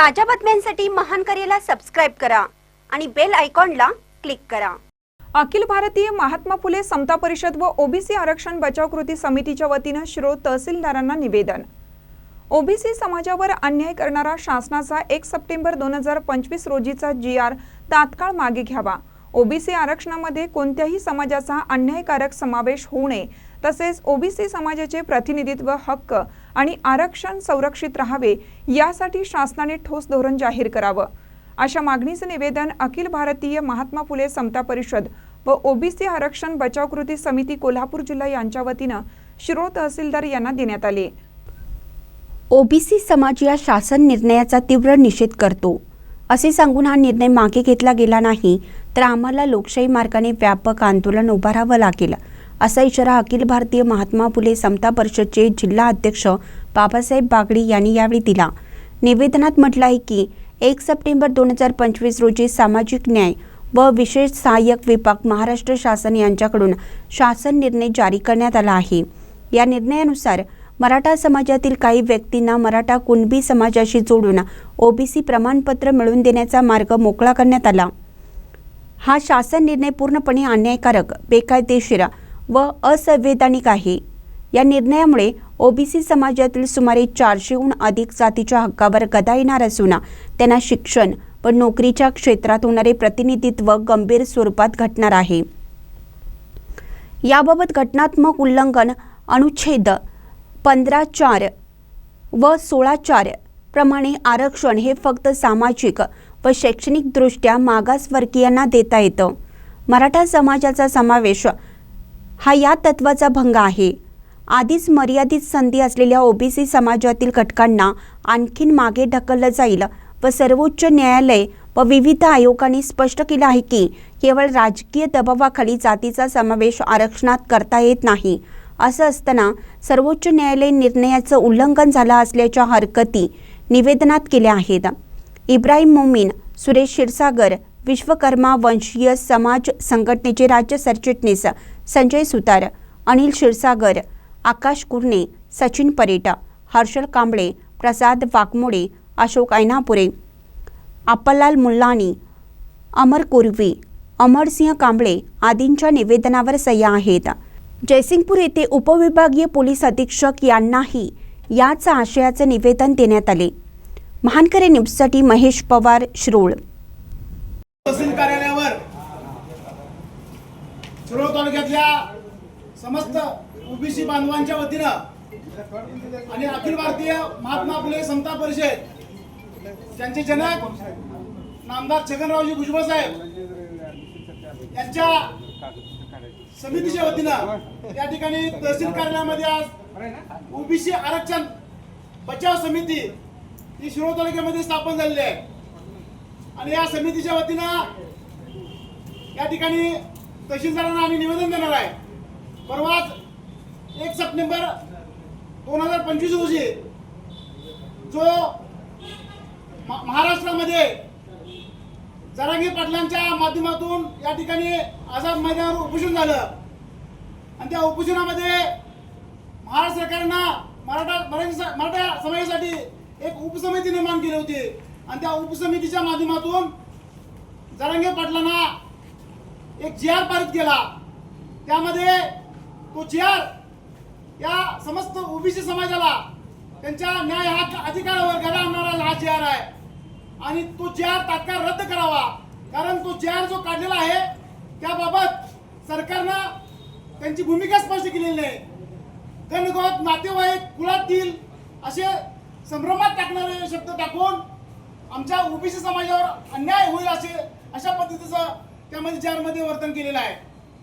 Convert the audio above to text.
ताज्या बातम्यांसाठी महान करेला सबस्क्राईब करा आणि बेल आयकॉनला क्लिक करा. अखिल भारतीय महात्मा फुले समता परिषद व ओबीसी आरक्षण बचाव कृती समितीच्या वतीनं श्रो तहसीलदारांना निवेदन. ओबीसी समाजावर अन्याय करणारा शासनाचा एक सप्टेंबर दोन हजार पंचवीस रोजीचा जी आर तात्काळ मागे घ्यावा. ओबीसी आरक्षणामध्ये कोणत्याही समाजाचा अन्यायकारक समावेश होऊ नये तसेच ओबीसी समाजाचे प्रतिनिधित्व हक्क आणि आरक्षण संरक्षित राहावे यासाठी शासनाने ठोस धोरण जाहीर करावं. अशा मागणीचं निवेदन अखिल भारतीय महात्मा फुले समता परिषद व ओबीसी आरक्षण बचाव कृती समिती कोल्हापूर जिल्हा यांच्या वतीनं शिरोळ तहसीलदार यांना देण्यात आले. ओबीसी समाज या शासन निर्णयाचा तीव्र निषेध करतो. असे सांगून हा निर्णय मागे घेतला गेला नाही तर आम्हाला लोकशाही मार्गाने व्यापक आंदोलन उभारावं लागेल. असा इशारा अखिल भारतीय महात्मा फुले समता परिषदचे जिल्हा अध्यक्ष बाबासाहेब बागडी यांनी यावेळी दिला. निवेदनात म्हटलं आहे की एक सप्टेंबर दोन हजार पंचवीस रोजी सामाजिक न्याय व विशेष सहाय्यक विभाग महाराष्ट्र शासन यांच्याकडून शासन निर्णय जारी करण्यात आला आहे. या निर्णयानुसार मराठा समाजातील काही व्यक्तींना मराठा कुणबी समाजाशी जोडून ओबीसी प्रमाणपत्र मिळवून देण्याचा मार्ग मोकळा करण्यात आला. हा शासन निर्णय पूर्णपणे अन्यायकारक बेकायदेशीर व असंवैधानिक आहे या निर्णयामुळे ओबीसी समाजातील सुमारे चारशेहून अधिक जातीच्या हक्कावर गदा येणार असून त्यांना शिक्षण व नोकरीच्या क्षेत्रात होणारे प्रतिनिधित्व गंभीर स्वरूपात घटणार आहे. याबाबत घटनात्मक उल्लंघन अनुच्छेद पंधरा चार व सोळा चार प्रमाणे आरक्षण हे फक्त सामाजिक व शैक्षणिकदृष्ट्या मागासवर्गीयांना देता येतं. मराठा समाजाचा समावेश हा या तत्वाचा भंग आहे. आधीच मर्यादित संधी असलेल्या ओबीसी समाजातील घटकांना आणखीन मागे ढकललं जाईल व सर्वोच्च न्यायालय व विविध आयोगांनी स्पष्ट केलं आहे की केवळ राजकीय दबावाखाली जातीचा समावेश आरक्षणात करता येत नाही. असं असताना सर्वोच्च न्यायालय निर्णयाचं उल्लंघन झालं असल्याच्या हरकती निवेदनात केल्या आहेत. इब्राहिम मोमीन सुरेश क्षीरसागर विश्वकर्मा वंशीय समाज संघटनेचे राज्य सरचिटणीस संजय सुतार अनिल क्षीरसागर आकाश कुर्णे सचिन परेटा हर्षल कांबळे प्रसाद वाघमोडे अशोक ऐनापुरे आपलाल मुल्लानी अमर कुर्वी अमरसिंह कांबळे आदींच्या निवेदनावर सह्या आहेत. जयसिंगपूर येथे उपविभागीय पोलीस अधीक्षक यांनाही याच आशयाचे निवेदन देण्यात आले. महानकरे न्यूजसाठी महेश पवार श्रोळ. तहसील कार्यालयावर शिरोळ तालुक्यातल्या समस्त ओबीसी बांधवांच्या वतीनं आणि अखिल भारतीय महात्मा फुले समता परिषद त्यांचे जनक नामदार छगनरावजी भुजबळ साहेब यांच्या समितीच्या वतीनं या ठिकाणी तहसील कार्यालयामध्ये आज ओबीसी आरक्षण बचाव समिती ही शिरोळ तालुक्यामध्ये स्थापन झालेली आहे. आणि या समितीच्या वतीनं या ठिकाणी तहसीलदारांना आम्ही निवेदन देणार आहे. परवाच एक सप्टेंबर दोन हजार पंचवीस रोजी जो महाराष्ट्रामध्ये जरांगी पाटलांच्या माध्यमातून या ठिकाणी आझाद मैदानावर उपोषण झालं. आणि त्या उपोषणामध्ये महाराष्ट्र सरकारनं मराठा मराठी मराठा समाजासाठी एक उपसमिती निर्माण केली होती. आणि त्या उपसमितीच्या माध्यमातून जरांगे पाटलांना एक जी आर पारित केला. त्यामध्ये तो जी आर या समस्त ओबीसी समाजाला त्यांच्या न्याय हा अधिकारावर गदा आणणारा हा जी आर आहे. आणि तो जी आर तात्काळ रद्द करावा. कारण तो जी आर जो काढलेला आहे त्याबाबत सरकारनं त्यांची भूमिका स्पष्ट केलेली नाही. गणगोत नातेवाईक कुळातील असे संभ्रमात टाकणारे शब्द टाकून आमच्या ओबीसी समाजावर अन्याय होईल असे अशा पद्धतीचं त्यामध्ये चारमध्ये वर्तन केलेलं आहे.